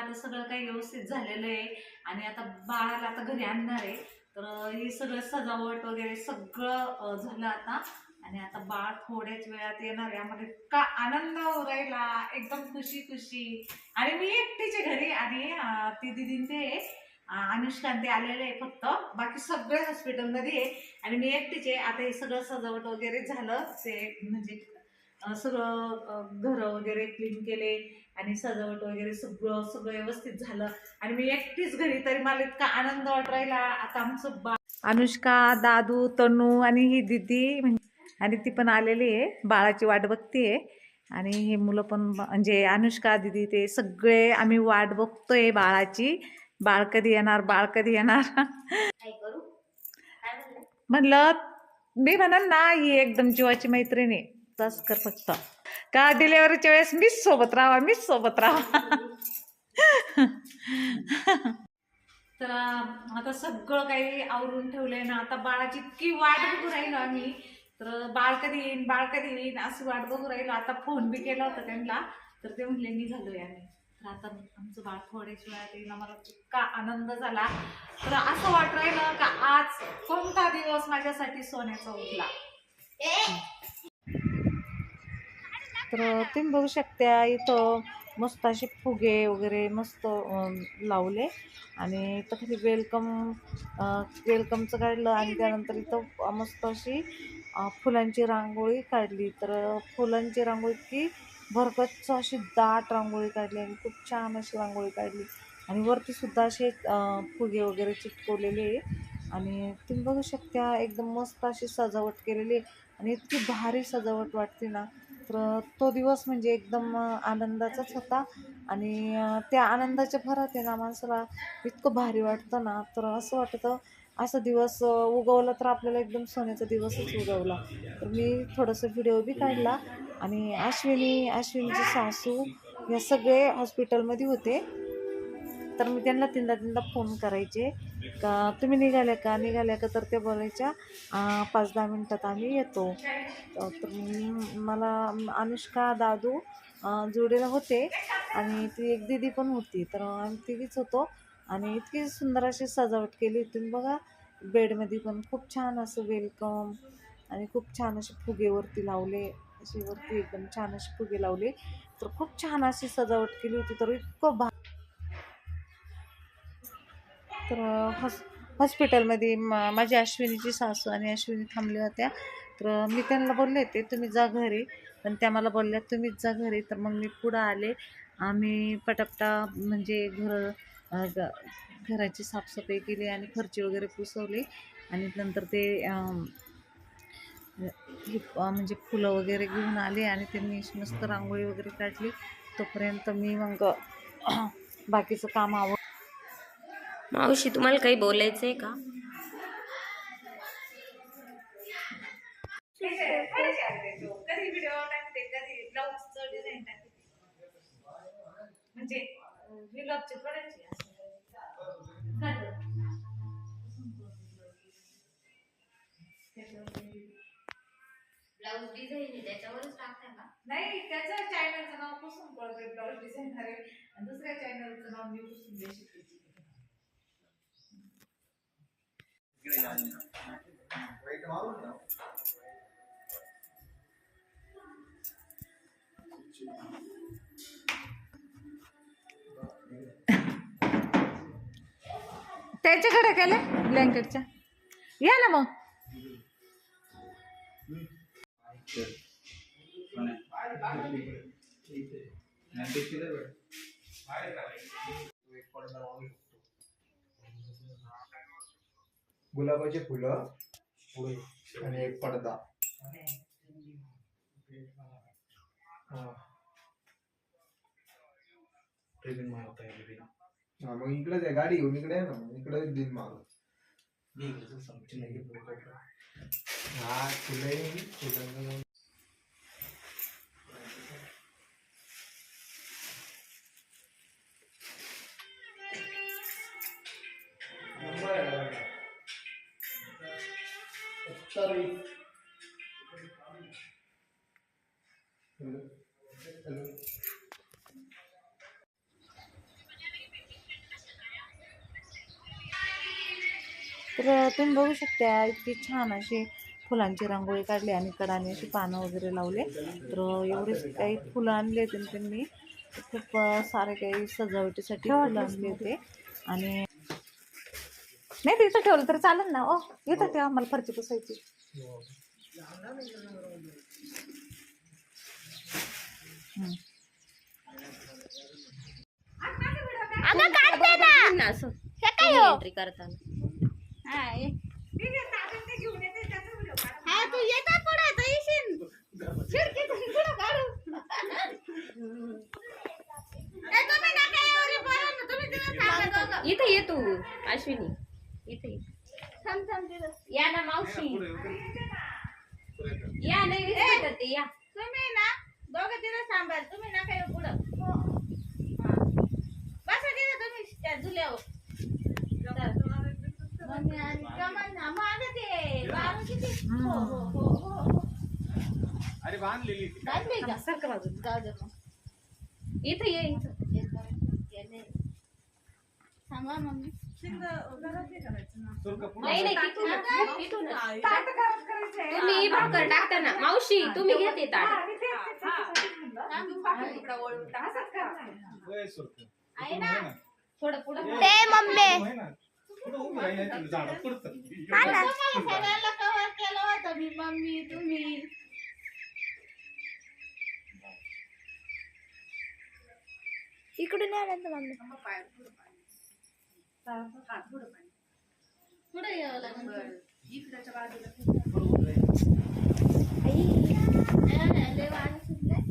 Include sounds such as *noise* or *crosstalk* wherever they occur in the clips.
आता सगळं काही व्यवस्थित झालेलं आहे. आणि आता बाळाला आता घरी आणणार आहे. तर हे सगळं सजावट वगैरे सगळं झालं आता. आणि आता बाळ थोड्याच वेळात येणार आहे. आम्हाला इतका आनंद उरायला एकदम खुशी खुशी. आणि मी एकटीचे घरी आणि ती दिदीन ते अं, अनुष्का ते आलेले आहे फक्त. बाकी सगळे हॉस्पिटलमध्ये आहे. आणि मी एकटीचे आता हे सगळं सजावट वगैरे झालं. ते म्हणजे सगळं घरं वगैरे क्लीन केले आणि सजावट वगैरे सगळं सगळं व्यवस्थित झालं. आणि मी एकटीच घरी तरी मला इतका आनंद वाट राहिला. आता आमचं बा अनुष्का दादू तनू आणि ही दिदी म्हणजे आणि ती पण आलेली आहे. बाळाची वाट बघतीये. आणि हे मुलं पण म्हणजे अनुष्का दिदी ते सगळे आम्ही वाट बघतोय बाळाची. बाळ कधी येणार बाळ कधी येणार? काय करू? काय म्हणलं? म्हणलं मी म्हणन ना ही एकदम जीवाची मैत्रीण आहे. तास कर फक्त. का डिलेवरीच्या वेळेस मीच सोबत राहा मीच सोबत राहा तर आता सगळं काही आवरून ठेवलंय ना आता बाळाची इतकी वाट बघू राहिलो आम्ही. तर बाळ कधी येईन बाळ कधी येईन अशी वाट बघू राहिलो. आता फोन बी केला होता त्यांना तर ते म्हणले निघालोय आम्ही. तर आता आमचं बाळ थोड्याच वेळात येईल मला इतका आनंद झाला. तर असं वाट राहिलं का आज कोणता दिवस माझ्यासाठी सोन्याचा उठला? तर तुम्ही बघू शकता इथं मस्त असे फुगे वगैरे मस्त लावले. आणि इथं खाली वेलकम वेलकमचं काढलं आणि त्यानंतर इथं मस्त अशी फुलांची रांगोळी काढली. तर फुलांची रांगोळी इतकी भरगच्च अशी दाट रांगोळी काढली आणि खूप छान अशी रांगोळी काढली. आणि वरती सुद्धा असे फुगे वगैरे चिटकवलेले आहे. आणि तुम्ही बघू शकता एकदम मस्त अशी सजावट केलेली आहे. आणि इतकी भारी सजावट वाटते ना. तर तो दिवस म्हणजे एकदम आनंदाचाच होता. आणि त्या आनंदाच्या भरात आहे ना माणसाला इतकं भारी वाटतं ना. तर असं वाटतं असा दिवस उगवला तर आपल्याला एकदम सोन्याचा दिवसच उगवला. तर मी थोडंसं व्हिडिओ बी काढला. आणि अश्विनी अश्विनीचे सासू या सगळे हॉस्पिटलमध्ये होते. तर मी त्यांना तीनदा तीनदा फोन करायचे. का तुम्ही निघाल्या का? निघाल्या का तर ते बोलायच्या. पाच दहा मिनटात आम्ही येतो. तर मला अनुष्का दादू अं, जोडीला होते आणि ती एक दिदी पण होती. तर आम्ही तिघीच होतो आणि इतकी सुंदर अशी सजावट केली. तुम्ही बघा बेडमध्ये पण खूप छान असं वेलकम आणि खूप छान असे फुगेवरती लावले. असे वरती एकदम छान असे फुगे लावले. तर खूप छान अशी सजावट केली होती. तर इतकं भा तर हॉस हॉस्पिटलमध्ये मा माझी अश्विनीची सासू आणि अश्विनी थांबल्या होत्या. तर मी त्यांना बोलले होते तुम्ही जा घरी. पण त्या मला बोलल्या तुम्हीच जा घरी. तर मग मी पुढं आले. आम्ही पटापटा म्हणजे घर ग- घराची साफसफाई केली आणि फरची वगैरे पुसवली. आणि नंतर ते म्हणजे फुलं वगैरे घेऊन आले आणि त्यांनी मस्त रांगोळी वगैरे काढली. तोपर्यंत मी मग बाकीचं काम आव मावशी तुम्हाला काही बोलायचं आहे का? कधी टाकते कधी ब्लाऊजचं डिझाईन टाकते म्हणजे ब्लाऊज डिझाईन त्याच्यावरच टाकता का नाही त्याच्या चॅनलचं नाव पुसून पडते ब्लाऊज डिझाईन आहे. दुसऱ्या चॅनलचं नाव मी पुसून देशील. त्यांच्याकडे केलं ब्लँकेटच्या या ना मग गुलाबाचे फुलं पुढे आणि एक पडदा. हा, मग इकडेच आहे गाडी घेऊन इकडे आहे ना इकडे दिन माग हा फुले तर तुम्ही बघू शकता इतकी छान अशी फुलांची रांगोळी काढली आणि कडाने अशी पानं वगैरे लावले. तर एवढेच काही फुलं आणले होते त्यांनी. खूप सारे काही सजावटीसाठी फुलं आणले होते. आणि नाही ते इथं ठेवलं तर चालेल ना? ओ इथं ठेवा मला फरची पुसायची. हम्म. अगं काढते ना. असं. हे काय हो? एंट्री करताना. हा ये. हा तू येता पुढे तर येशील. खिडकीतून पुढं काढू. ए, तुम्ही नका ना, तुम्ही तिथं थांबा दोघं. इथे ये तू अश्विनी. इथे ये. थांब, थांब तिथं. या ना मावशी. या नाही ते या. तुम्ही ना दोघं तिथं सांभाळ तुम्ही नका येऊ पुढं हा. बसा तिथं तुम्ही त्या झुल्यावर मम्मी आणि कमान ना मागं ते बाळं किती हो हो हो हो हो. अरे बांधलेली बांधली का? सारखं बाजूला जाऊ दे मग. इथे ये इथं. हे. हे. नाही. सांगा मम्मी नाही तुम्ही भाकर टाकता ना. मावशी तुम्ही घेते ताट आहे ना? थोडं पुढं ते मम्मी. झाड पडतं सगळ्याला कव्हर केलं होतं मी मम्मी तुम्ही. इकडून या ना मम्मी. पुढे यावं लागेल. वारं सुटलंय.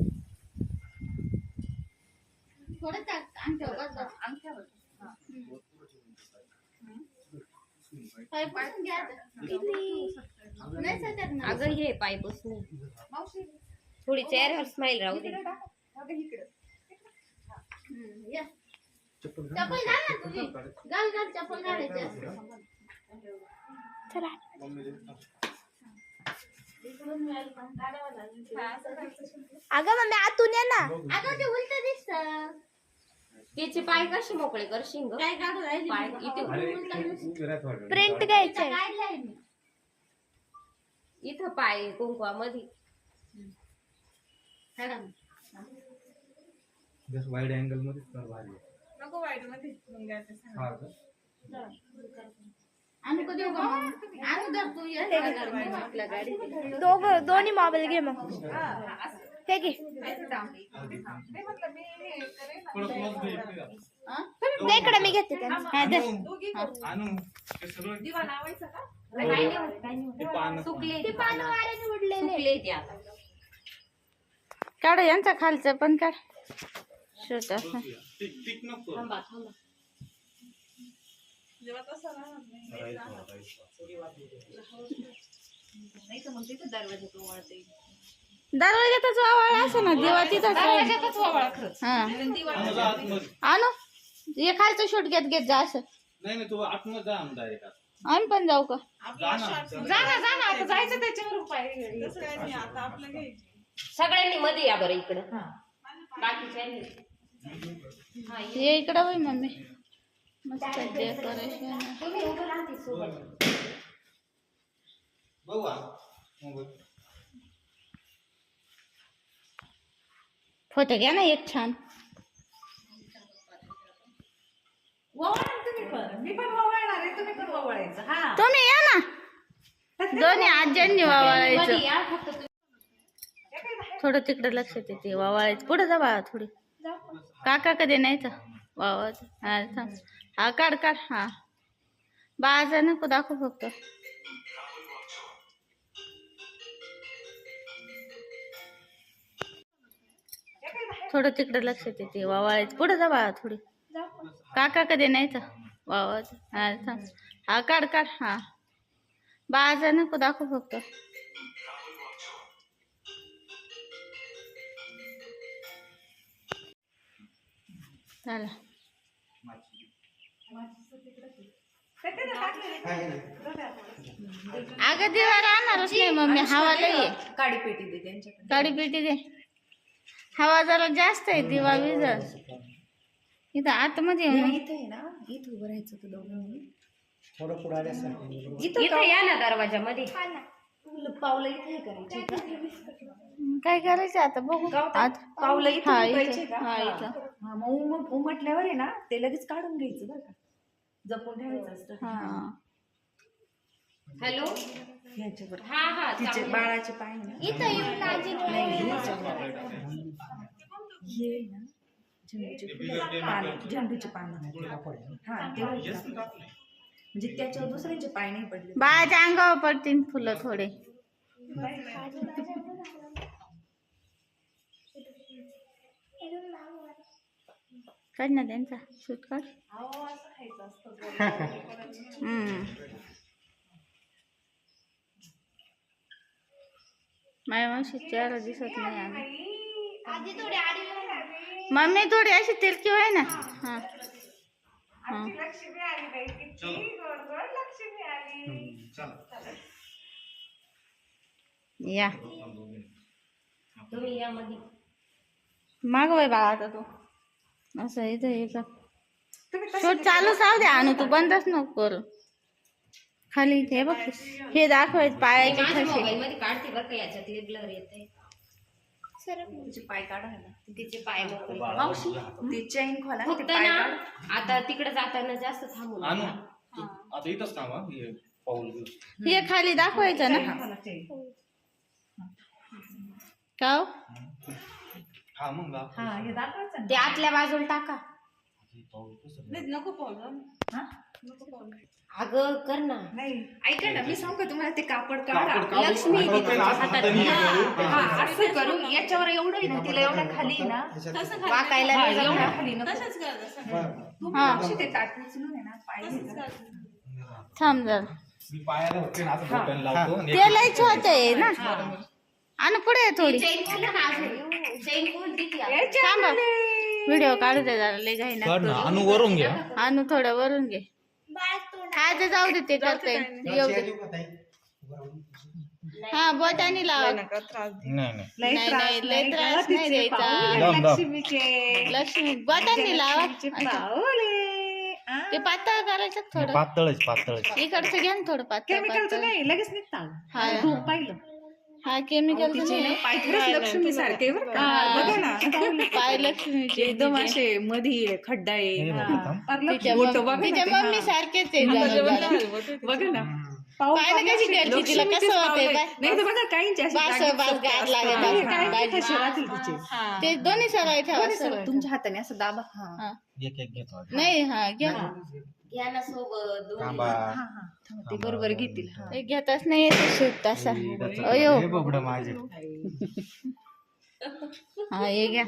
थोडं टाक अंगठ्यावर अंगठ्यावर पाय पुसून घ्या आता. किती? नाही सटत ना. अगं हे पाय पुसणे थोडी चेहऱ्यावर स्माईल राहू दे. काढावं लागेल. अगं मम्मी आतून ये ना. अगं ते उलट दिसत. त्याचे पाय कसे मोकळे करशील ग काय काढू राहिली पाय इथे प्रिंट घ्यायचंय. काढलाय मी. इथं पाय कुंकवामध्ये. काढा. वाईड अँगलमध्ये कर भारी हा का? आणू का देऊ का मग? आणू दर तू ये आपल्या गाडीत. दोघं दोन्ही मोबाईल घे मग. हे close घे इकडे. हा? मी घेते त्यांचं. हा, ते. ते ती ते काढ यांचा खालचं पण काढ. थांबा नाही. तर मग तिथं दरवाजा वळते दरवाजातच वावळ असं ना दिवा तिथंच हा. आणू? हे शूट घेत घेत जा असं. नाही नाही तू आतमध्ये जा आणू डायरेक्ट आम्ही पण जाऊ का? जा ना जा ना. आता जायचं त्याच्यावर उपाय सगळ्यांनी मध्ये या बरं इकडं. हा. बाकीच्यांनी. हा ये. इकडं होय मम्मी. मस्त डेकोरेशन तुम्ही उभं राहते सोबत बघू. मोबाईल. फोटो घ्या ना एक छान. तुम्ही या ना. दोन्ही आज्यांनी वावळायचं. थोडं तिकडे लक्ष देते वावळायचं. पुढे जा बाळा थोडी. काका कधी नाही तर हा थांब. हा काढ काढ. हा. बाळाचा नको दाखव फक्त. थोडं तिकडे लक्ष देते वावळायचं. पुढे जा बाळा थोडी. काका कधी नाही तर? वावळ हा. हा काढ काढ. हा. बाळाचा नको दाखव फक्त. चला. अगं दिवा राहणारच नाही मम्मी. हवा लई काडी पेटी दे त्यांच्याकडे. गाडी पेटी दे. हवा जरा जास्त आहे दिवा विजळ इथं आतमध्ये येऊ ना. इथे आहे ना. इथं उभं राहायचं होतं दोघांनी थोडं पुढे आल्यासारखं इथं या ना दरवाजामध्ये. पावलं इथे करायची. काय करायचं? आता? बघू. आत- पावलं इथं हा उमटायचे इथं. का? हा इथं. हा मग उम उमटल्यावर आहे ना ते लगेच काढून घ्यायचं बरं का. जपून ठेवायचं असतं. हा. हॅलो? ह्याच्यावर हा हा तिचे. बाळाचे पाय ना. इथं येऊन आजी हे ना झेंडूचे फुलं. पानं झेंडूचे पानं. हा ते उमटतात. म्हणजे त्याच्यावर दुसऱ्यांचे पाय नाही पडले. बाळाच्या अंगावर पडतील फुलं थोडे. काढ ना त्यांचा शूट काढ. माझ्या मावशी चेहरा दिसत नाही आडी मम्मी थोडी अशी तिरकी आहे ना? हा। हा। या तुम्ही या मध्ये माग वय बाळा आता तू। असं इथं हे का शूट चालू राहू दे आणू तू बंदच नको करू. खाली हे बघ. हे दाखवायचं पायाचे ठसे मोबाईल मध्ये काढते बरं का याच्यातले ब्लर येते तिचे पाय काढा ना तिचे पाय मोकळे मावशी ती चैन खोला ते फक्त पाय ना काढ आता तिकडे जाताना जास्त थांबू आणू. नका. आता इथंच थांबा हे पाऊल घेऊ. हे खाली दाखवायचं ना. खोला चैन. का हो? हा मग दाखव. हा हे दाखवायचं ते आतल्या बाजूला टाका. पाऊल कसं नाही नको पावलं हा? अगं कर ना. नाही. ऐका ना मी सांगू का तुम्हाला ते कापड काढा? कापड काढू. लक्ष्मी असं हातात. हाताने हे करू. हा, असं करू याच्यावर एवढं आहे ना तिला एवढं खाली आहे ना. वाकायला हा, नाही एवढं जमणार. खाली नको. तू हा. मावशी ते ताट उचलून आहे ना पाय. थांब जरा. मी पायाला होते ना असं बटन लावतो आणि ते लय छोट आहे ना. आणि पुढे ये थोडी. चैन खोल ना अजून. चैन खोल किती आहे? थांब व्हिडिओ काढू दे जरा लय घाई काढ ना. ना आणू वरून घ्या आणू थोडं वरून घे. हा ते जाऊ दे ते करते येऊ दे. हा बोटाने लावा. नाही नाही लय नाही त्रास नाही लय नाही त्रास नाही द्यायचा. लक्ष्मीचे. लक्ष्मी बोटाने लावा. ते पातळ करायचं थोडं. पातळच पातळच. इकडचं घ्या ना थोडं पातळ केमिकलचं पातळ. नाही लगेच निघतात हा. धूप पाहिलं. हा केमिकल तिचे ना पाय *laughs* खरंच लक्ष्मी सारखे बरं का. बघा ना. *laughs* पाय लक्ष्मीचे एकदम असे मधी खड्डा आहे. तिच्या मम्मी. सारखेच आहे. बघा ना. पाय तिला? कसं? नाही तर बघा काहींचे असे बास- बास गाठ असतात. बाजी- राहतील तिचे? ते दोन्ही सरळ ठेवा तुमच्या हाताने असं दाबा हा. हा. एक एक घेतो आधी. नाही हा घ्या. घ्या ना सोबत दोन्ही. थांबा. हा हा थांबा, ते बरोबर घेतील हा. ते घेतच नाही येते शूट तसा. अयो. हे माझे. हा हे घ्या.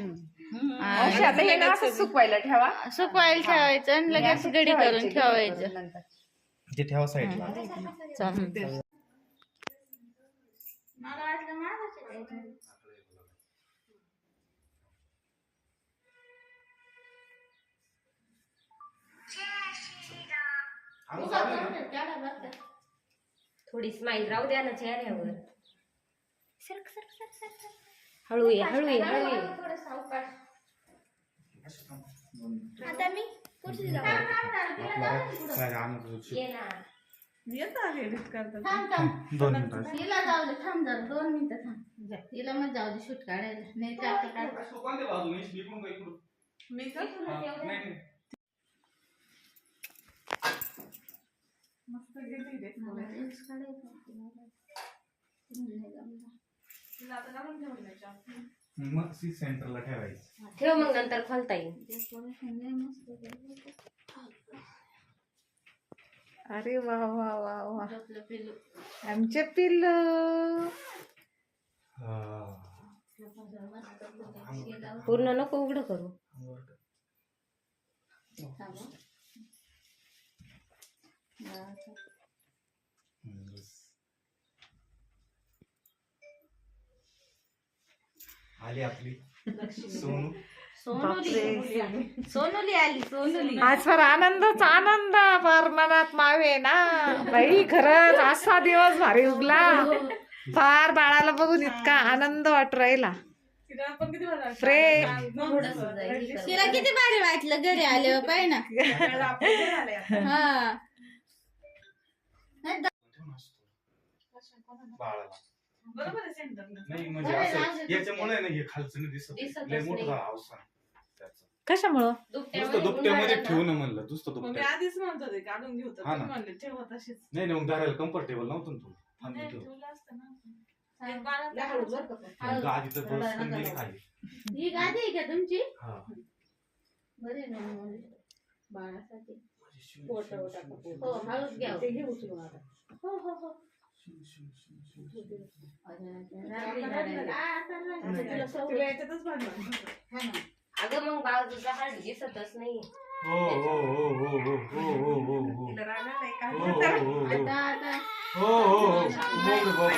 मावशी, आता हे ना असं सुकवायला ठेवा. सुकवायला ठेवायचं आणि लगेच गडी करून ठेवायचं. नंतर. ते ठेवा साईडला चालेल. थोडी स्माईल राहू द्या ना चेहऱ्यावर. हळू ये हळू ये हळू ये. आता मी? कुठे जाऊ ये ना थांब थांब. दोन मिनिटं हिला जाऊ दे थांब जरा दोन मिनिटं थांब. हिला मग जाऊ दे शूट काढायला. नाही तर आता काढ मग सी सेंटरला ठेवायचं. ठेव मग नंतर खोलता येईल. अरे वा वा वा वा. आमचे पिल्लू. पूर्ण नको उघडं करू. थांब. हं. आली आपली. सोनू. सोनूली. सोनूली आली सोनूली. आज फार आनंदच आनंद. फार मनात मावे ना. बाई खरंच असा दिवस भारी उगला. फार बाळाला बघून इतका आनंद वाटू राहिला. प्रेम तिला किती भारी वाटलं? घरी आल्यावर पाय ना. हा. ठेव नाही म्हणजे बरं, असं राहू याच्यामुळे ना हे खालचं नाही दिसत. दिसतच लय मोठं नाही. झालं अवसान त्याचं. कशामुळं? नुसतं दुपट्यामध्ये ठेवू ना म्हणलं नुसतं मग मी दुपट्या आधीच म्हणत होते काढून घेऊ तर हा तुम्ही ना. म्हणले ठेवा तशीच. नाही नाही मग धरायला कम्फर्टेबल नव्हतं ना तू थांब नाही, ठेव ठेवलं असतं ना. एक बाळाचं मग आधी तर बस पण गेली खाली. ही गादी आहे का तुमची? हा. बरे ना मग. बाळासाठी. हो हळूच घ्या. हो हो हो. रात्री रडायला. आता तुला सवय. तिला याच्यातच भांडण अगं मग तुझा हाड दिसतच नाही हो हो हो हो हो हो हो हो हो तिला राहणार नाही हो हो हो हो हो हो हो हो हो